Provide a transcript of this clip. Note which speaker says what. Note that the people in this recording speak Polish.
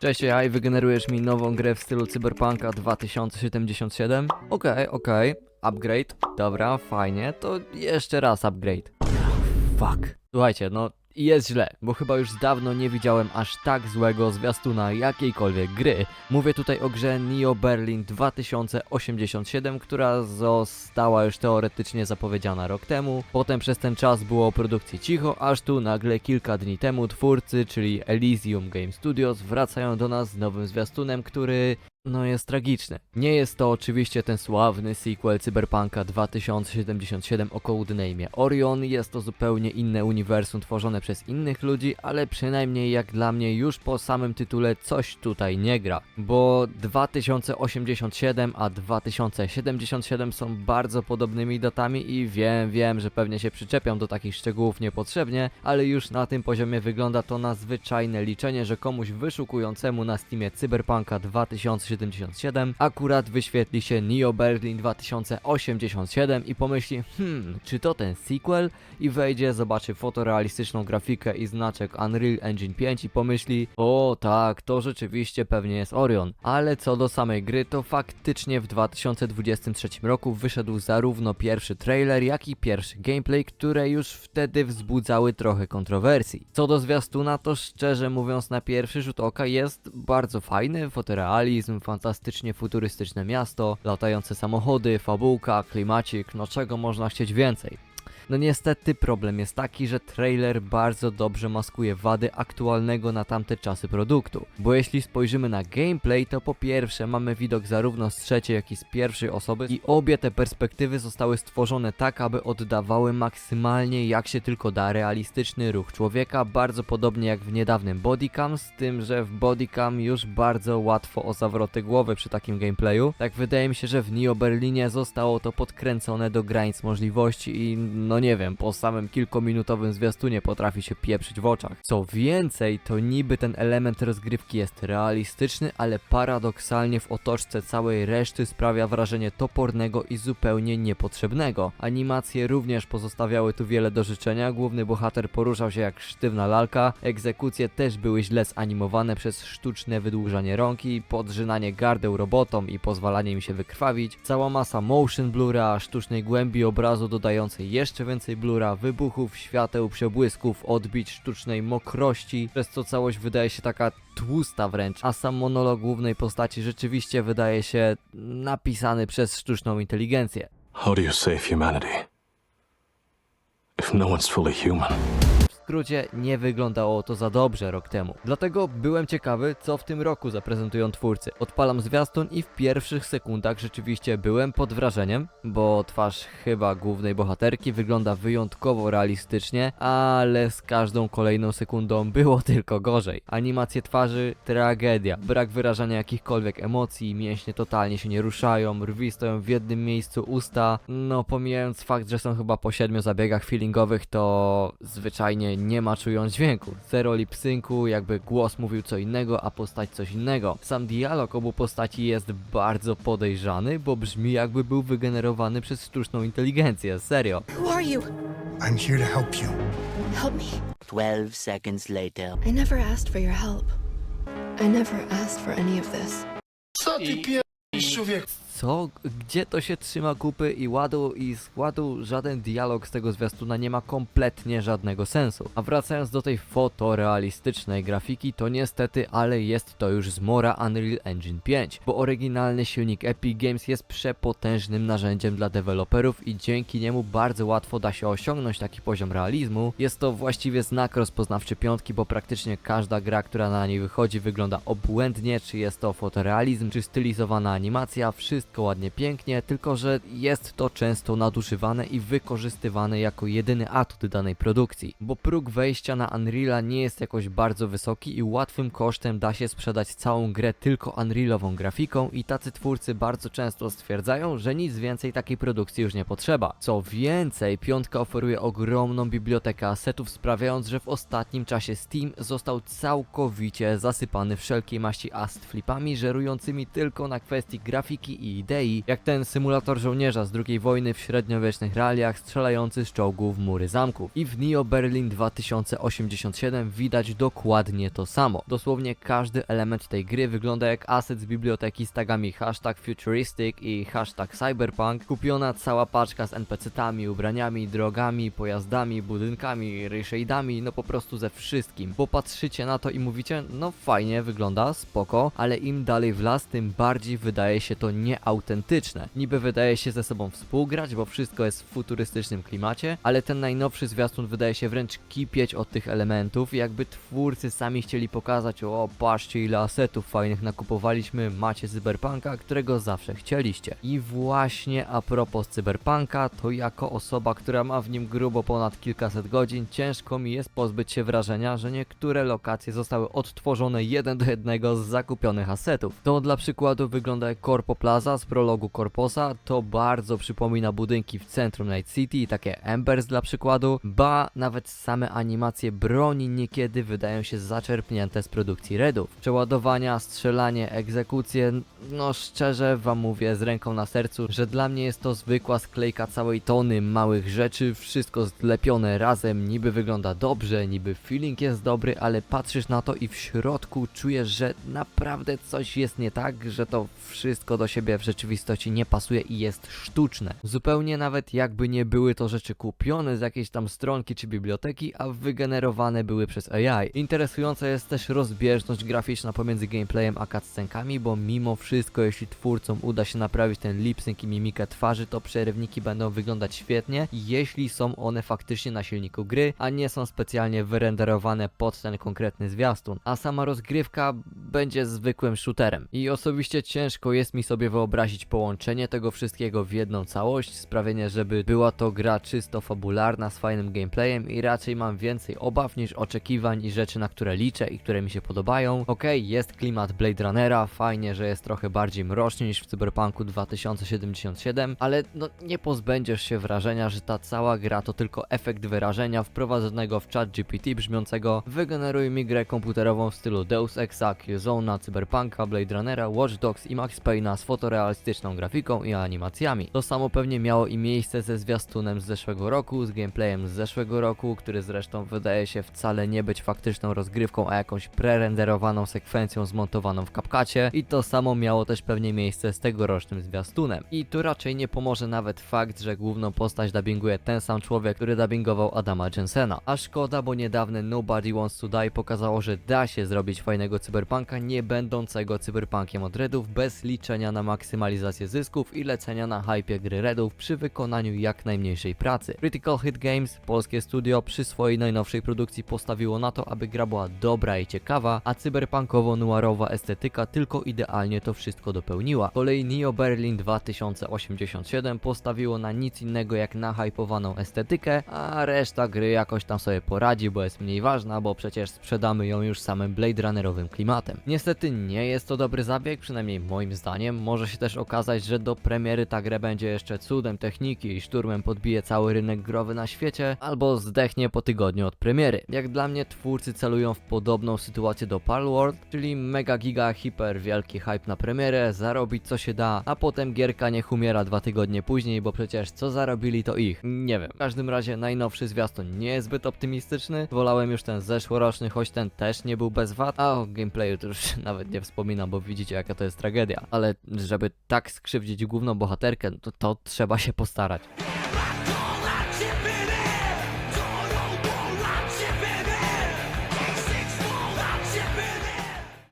Speaker 1: Cześć AI, wygenerujesz mi nową grę w stylu Cyberpunka 2077? Okej, okej, upgrade, dobra, fajnie, to jeszcze raz upgrade. Fuck. Słuchajcie, no jest źle, bo chyba już dawno nie widziałem aż tak złego zwiastuna jakiejkolwiek gry. Mówię tutaj o grze Neo Berlin 2087, która została już teoretycznie zapowiedziana rok temu. Potem przez ten czas było o produkcji cicho, aż tu nagle kilka dni temu twórcy, czyli Elysium Game Studios, wracają do nas z nowym zwiastunem, który no jest tragiczny. Nie jest to oczywiście ten sławny sequel Cyberpunka 2077 o codename'ie Orion, jest to zupełnie inne uniwersum tworzone przez innych ludzi, ale przynajmniej jak dla mnie już po samym tytule coś tutaj nie gra, bo 2087 a 2077 są bardzo podobnymi datami i wiem, wiem, że pewnie się przyczepiam do takich szczegółów niepotrzebnie, ale już na tym poziomie wygląda to na zwyczajne liczenie, że komuś wyszukującemu na Steamie Cyberpunka 2077 akurat wyświetli się Neo Berlin 2087 i pomyśli, hmm, czy to ten sequel? I wejdzie, zobaczy fotorealistyczną grafikę i znaczek Unreal Engine 5 i pomyśli, o tak, to rzeczywiście pewnie jest Orion. Ale co do samej gry, to faktycznie w 2023 roku wyszedł zarówno pierwszy trailer, jak i pierwszy gameplay, które już wtedy wzbudzały trochę kontrowersji. Co do zwiastuna, to szczerze mówiąc na pierwszy rzut oka jest bardzo fajny, fotorealizm, fantastycznie futurystyczne miasto, latające samochody, fabułka, klimacik, no czego można chcieć więcej. No niestety problem jest taki, że trailer bardzo dobrze maskuje wady aktualnego na tamte czasy produktu. Bo jeśli spojrzymy na gameplay, to po pierwsze mamy widok zarówno z trzeciej, jak i z pierwszej osoby i obie te perspektywy zostały stworzone tak, aby oddawały maksymalnie jak się tylko da realistyczny ruch człowieka, bardzo podobnie jak w niedawnym Bodycam, z tym, że w Bodycam już bardzo łatwo o zawroty głowy przy takim gameplayu. Tak wydaje mi się, że w Neo Berlinie zostało to podkręcone do granic możliwości i no nie wiem, po samym kilkuminutowym zwiastunie potrafi się pieprzyć w oczach. Co więcej, to niby ten element rozgrywki jest realistyczny, ale paradoksalnie w otoczce całej reszty sprawia wrażenie topornego i zupełnie niepotrzebnego. Animacje również pozostawiały tu wiele do życzenia, główny bohater poruszał się jak sztywna lalka, egzekucje też były źle zanimowane przez sztuczne wydłużanie rąki, podrzynanie gardeł robotom i pozwalanie im się wykrwawić, cała masa motion blura, sztucznej głębi obrazu dodającej jeszcze więcej blura, wybuchów, świateł, przebłysków, odbić sztucznej mokrości, przez co całość wydaje się taka tłusta wręcz, a sam monolog głównej postaci rzeczywiście wydaje się napisany przez sztuczną inteligencję.
Speaker 2: How do you save humanity? If no one's fully human.
Speaker 1: Skrócie nie wyglądało to za dobrze rok temu. Dlatego byłem ciekawy, co w tym roku zaprezentują twórcy. Odpalam zwiastun i w pierwszych sekundach rzeczywiście byłem pod wrażeniem, bo twarz chyba głównej bohaterki wygląda wyjątkowo realistycznie, ale z każdą kolejną sekundą było tylko gorzej. Animacje twarzy tragedia, brak wyrażania jakichkolwiek emocji, mięśnie totalnie się nie ruszają, rwi stoją w jednym miejscu, usta, no pomijając fakt, że są chyba po siedmiu zabiegach feelingowych, to zwyczajnie nie ma czują dźwięku. Zero lip-syncu, jakby głos mówił co innego, a postać coś innego. Sam dialog obu postaci jest bardzo podejrzany, bo brzmi jakby był wygenerowany przez sztuczną inteligencję, serio.
Speaker 3: Who are you?
Speaker 4: I'm here to help you.
Speaker 3: Help me.
Speaker 5: 12 seconds later.
Speaker 3: I never asked for your help. I never asked for any of this.
Speaker 4: Co ty pierdolisz, człowiek?
Speaker 1: Co? Gdzie to się trzyma kupy i ładu i składu? Żaden dialog z tego zwiastuna nie ma kompletnie żadnego sensu. A wracając do tej fotorealistycznej grafiki, to niestety, ale jest to już zmora Unreal Engine 5, bo oryginalny silnik Epic Games jest przepotężnym narzędziem dla deweloperów i dzięki niemu bardzo łatwo da się osiągnąć taki poziom realizmu. Jest to właściwie znak rozpoznawczy piątki, bo praktycznie każda gra, która na niej wychodzi wygląda obłędnie, czy jest to fotorealizm, czy stylizowana animacja, wszystko ładnie, pięknie, tylko że jest to często nadużywane i wykorzystywane jako jedyny atut danej produkcji, bo próg wejścia na Unreala nie jest jakoś bardzo wysoki i łatwym kosztem da się sprzedać całą grę tylko Unrealową grafiką i tacy twórcy bardzo często stwierdzają, że nic więcej takiej produkcji już nie potrzeba. Co więcej, piątka oferuje ogromną bibliotekę asetów, sprawiając, że w ostatnim czasie Steam został całkowicie zasypany wszelkiej maści asset flipami, żerującymi tylko na kwestii grafiki i idei, jak ten symulator żołnierza z II wojny w średniowiecznych realiach strzelający z w mury zamków. I w Neo Berlin 2087 widać dokładnie to samo. Dosłownie każdy element tej gry wygląda jak asset z biblioteki z tagami hashtag futuristic i hashtag cyberpunk, kupiona cała paczka z NPC-tami, ubraniami, drogami, pojazdami, budynkami, reshadami, no po prostu ze wszystkim. Bo patrzycie na to i mówicie, no fajnie wygląda, spoko, ale im dalej w las, tym bardziej wydaje się to nieautentyczne. Niby wydaje się ze sobą współgrać, bo wszystko jest w futurystycznym klimacie, ale ten najnowszy zwiastun wydaje się wręcz kipieć od tych elementów, jakby twórcy sami chcieli pokazać, o patrzcie ile asetów fajnych nakupowaliśmy, macie cyberpunka, którego zawsze chcieliście. I właśnie a propos cyberpunka, to jako osoba, która ma w nim grubo ponad kilkaset godzin, ciężko mi jest pozbyć się wrażenia, że niektóre lokacje zostały odtworzone jeden do jednego z zakupionych asetów. To dla przykładu wygląda jak Corpo Plaza z prologu Corposa, to bardzo przypomina budynki w centrum Night City, takie Embers dla przykładu, ba nawet same animacje broni niekiedy wydają się zaczerpnięte z produkcji Redów. Przeładowania, strzelanie, egzekucje, no szczerze wam mówię z ręką na sercu, że dla mnie jest to zwykła sklejka całej tony małych rzeczy, wszystko zlepione razem, niby wygląda dobrze, niby feeling jest dobry, ale patrzysz na to i w środku czujesz, że naprawdę coś jest nie tak, że to wszystko do siebie rzeczywistości nie pasuje i jest sztuczne. Zupełnie nawet jakby nie były to rzeczy kupione z jakiejś tam stronki czy biblioteki, a wygenerowane były przez AI. Interesująca jest też rozbieżność graficzna pomiędzy gameplayem a cutscenkami, bo mimo wszystko jeśli twórcom uda się naprawić ten lipsync i mimikę twarzy, to przerywniki będą wyglądać świetnie, jeśli są one faktycznie na silniku gry, a nie są specjalnie wyrenderowane pod ten konkretny zwiastun. A sama rozgrywka będzie zwykłym shooterem. I osobiście ciężko jest mi sobie wyobrazić połączenie tego wszystkiego w jedną całość, sprawienie, żeby była to gra czysto fabularna z fajnym gameplayem i raczej mam więcej obaw niż oczekiwań i rzeczy, na które liczę i które mi się podobają. Okej, jest klimat Blade Runnera, fajnie, że jest trochę bardziej mroczny niż w Cyberpunku 2077, ale no nie pozbędziesz się wrażenia, że ta cała gra to tylko efekt wyrażenia wprowadzonego w chat GPT brzmiącego wygeneruj mi grę komputerową w stylu Deus Exa, Killzone'a, Cyberpunka, Blade Runnera, Watch Dogs i Max Payne'a z fotorealistyczną grafiką i animacjami. To samo pewnie miało i miejsce ze zwiastunem z zeszłego roku, z gameplayem z zeszłego roku, który zresztą wydaje się wcale nie być faktyczną rozgrywką, a jakąś prerenderowaną sekwencją zmontowaną w kapkacie i to samo miało też pewnie miejsce z tegorocznym zwiastunem. I tu raczej nie pomoże nawet fakt, że główną postać dubbinguje ten sam człowiek, który dubbingował Adama Jensena. A szkoda, bo niedawne Nobody Wants to Die pokazało, że da się zrobić fajnego cyberpunka, nie będącego cyberpunkiem od Redów, bez liczenia na maksymalizację zysków i lecenia na hypie gry Redów przy wykonaniu jak najmniejszej pracy. Critical Hit Games, polskie studio, przy swojej najnowszej produkcji postawiło na to, aby gra była dobra i ciekawa, a cyberpunkowo-noirowa estetyka tylko idealnie to wszystko dopełniła. Kolej Neo Berlin 2087 postawiło na nic innego jak na hypowaną estetykę, a reszta gry jakoś tam sobie poradzi, bo jest mniej ważna, bo przecież sprzedamy ją już samym Blade Runnerowym klimatem. Niestety nie jest to dobry zabieg, przynajmniej moim zdaniem. Może się też okazać, że do premiery ta grę będzie jeszcze cudem techniki i szturmem podbije cały rynek growy na świecie, albo zdechnie po tygodniu od premiery. Jak dla mnie twórcy celują w podobną sytuację do Palworld, czyli mega giga hiper wielki hype na premierę, zarobić co się da, a potem gierka niech umiera dwa tygodnie później, bo przecież co zarobili to ich. Nie wiem. W każdym razie najnowszy zwiastun nie jest zbyt optymistyczny. Wolałem już ten zeszłoroczny, choć ten też nie był bez wad, a o gameplayu to już nawet nie wspominam, bo widzicie jaka to jest tragedia. Ale żeby tak skrzywdzić główną bohaterkę, to, to trzeba się postarać.